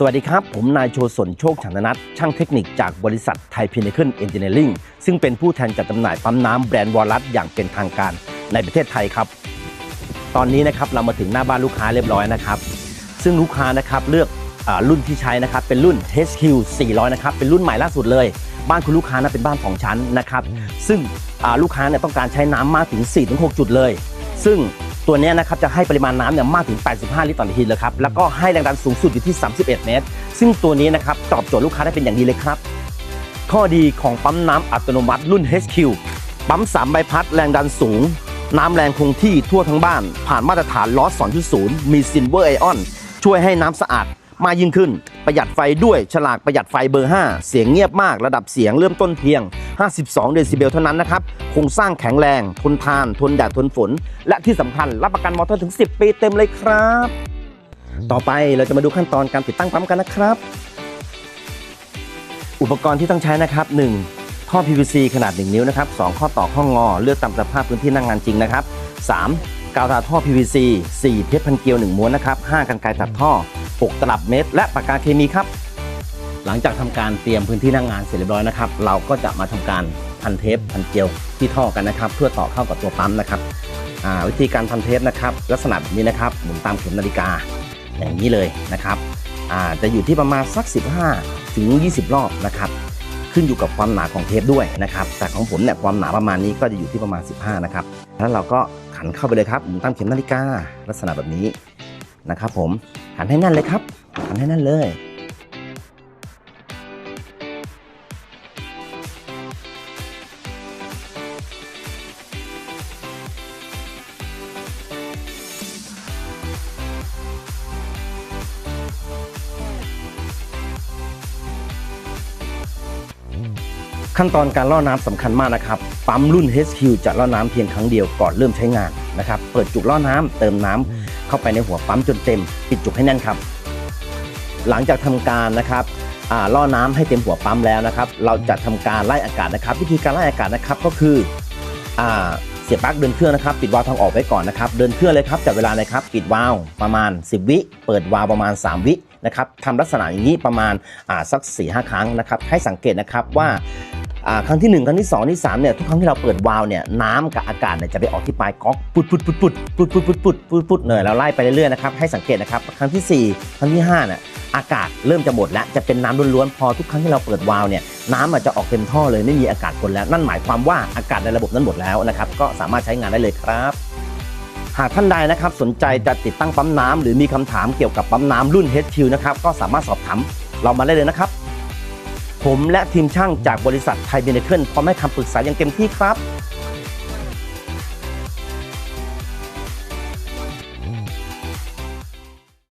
สวัสดีครับ ผมนายโชสนโชคฉันนัทช่างเทคนิคจากบริษัทไทยพินเคิลเอนจิเนียริงซึ่งเป็นผู้แทนจัดจำหน่ายปั๊มน้ำแบรนด์วอลลัสอย่างเป็นทางการในประเทศไทยครับ ตอนนี้นะครับเรามาถึงหน้าบ้านลูกค้าเรียบร้อยนะครับ ซึ่งลูกค้านะครับเลือกอรุ่นที่ใช้นะครับเป็นรุ่น HQ 400 นะครับเป็นรุ่นใหม่ล่าสุดเลย บ้านคุณลูกค้านะเป็นบ้านสองชั้นนะครับซึ่งลูกค้าเนี่ยต้องการใช้น้ำมากถึง 4-6 จุดเลย ซึ่ง ตัวนี้นะครับจะให้ปริมาณน้ำเนี่ยมากถึง 85 ลิตรต่อนาทีเลยครับ แล้วก็ให้แรงดันสูงสุดอยู่ที่ 31 เมตร ซึ่งตัวนี้นะครับตอบโจทย์ลูกค้าได้เป็นอย่างดีเลยครับ ข้อดีของปั๊มน้ำอัตโนมัติรุ่น HQ ปั๊ม 3 ใบพัดแรงดันสูง น้ำแรงคงที่ทั่วทั้งบ้าน ผ่านมาตรฐานล้อส2.0 มีซินเวอร์ไอออนช่วยให้น้ำสะอาด มากยิ่งขึ้น ประหยัดไฟด้วยฉลากประหยัดไฟเบอร์ 5 เสียงเงียบมากระดับเสียงเริ่มต้นเพียง 52 เดซิเบลเท่านั้นนะครับโครงสร้างแข็งแรง ทนทาน ทนแดดทนฝน และที่สำคัญรับประกันมอเตอร์ถึง 10 ปีเต็มเลยครับ ต่อไปเราจะมาดูขั้นตอนการติดตั้งปั๊มกันนะครับ อุปกรณ์ที่ต้องใช้นะครับ 1. ท่อ PVC ขนาด 1 นิ้วนะครับ 2 ข้อต่อข้องอเลือกตามสภาพพื้นที่นั่งงานจริงนะครับ 3. กาวทาท่อ PVC 4เทปพันเกลียว1ม้วนนะครับ 5 กันไกรตัดท่อ 6 ตลับเมตร และปากกาเคมีครับ หลังจากทำการเตรียมพื้นที่นั่งงานเสร็จเรียบร้อยนะครับ เราก็จะมาทำการพันเทปพันเกลียวที่ท่อกันนะครับ เพื่อต่อเข้ากับตัวปั๊มนะครับอ่าวิธีการพันเทปนะครับ ลักษณะแบบนี้นะครับหมุนตามเข็มนาฬิกาอย่างนี้เลยนะครับอ่าจะอยู่ที่ประมาณสัก 15 ถึง 20 รอบนะครับขึ้นอยู่กับความหนาของเทปด้วยนะครับ แต่ของผมเนี่ยความหนาประมาณนี้ก็จะอยู่ที่ประมาณ 15 นะครับ แล้วเราก็ขันเข้าไปเลยครับหมุนตามเข็มนาฬิกาลักษณะแบบนี้นะครับผม ขันให้แน่นเลยครับขันให้แน่นเลย ขั้นตอนการล่อน้ำสำคัญมากนะครับ ปั๊มรุ่น HQ จะล่อน้ำเพียงครั้งเดียวก่อนเริ่มใช้งานนะครับ เปิดจุกล่อน้ำเติมน้ำ เข้าไปในหัวปั๊มจนเต็ม ปิดจุกให้แน่นครับ หลังจากทำการนะครับล่อน้ำให้เต็มหัวปั๊มแล้วนะครับ เราจะทำการไล่อากาศนะครับ วิธีการไล่อากาศนะครับก็คืออเสียบปลั๊กเดินเครื่องนะครับ ปิดวาล์วทางออกไว้ก่อนนะครับเดินเครื่องเลยครับจับเวลาเลยครับ ปิดวาล์วประมาณ 10 วิ เปิดวาล์วประมาณ 3 วินะครับทำลักษณะอย่างนี้ประมาณสัก4ีหครั้งนะครับ ให้สังเกตนะครับว่า ครั้งที่ 1 ครั้งที่ 2 ที่3เนี่ยทุกครั้งที่เราเปิดวาล์วเนี่ยน้ำกับอากาศเนี่ยจะไปออกที่ปลายก๊อกปุดปุดปุดปุดปุดปุดปุดปุดปุดปุดเนยเราไล่ไปเรื่อยๆนะครับให้สังเกตนะครับครั้งทีสี่ 4 ครั้งที่5เนี่ยอากาศเริ่มจะหมดแล้วจะเป็นน้ำล้วนๆพอทุกครั้งที่เราเปิดวาล์วเนี่ยน้ำอาจจะออกเต็มท่อเลยไม่มีอากาศคนแล้ว นั่นหมายความว่าอากาศในระบบนั้นหมดแล้วนะครับก็สามารถใช้งานได้เลยครับหากท่านใดนะครับสนใจจะติดตั้งปั๊มน้ำหรือมีคำถามเกี่ยวกับปั๊มน้ำรุ่น HQ นะครับก็สามารถสอบถามเรามาได้เลยนะครับ ผมและทีมช่างจากบริษัทไทยเบเนเคิลพร้อมให้คำปรึกษาอย่างเต็มที่ครับ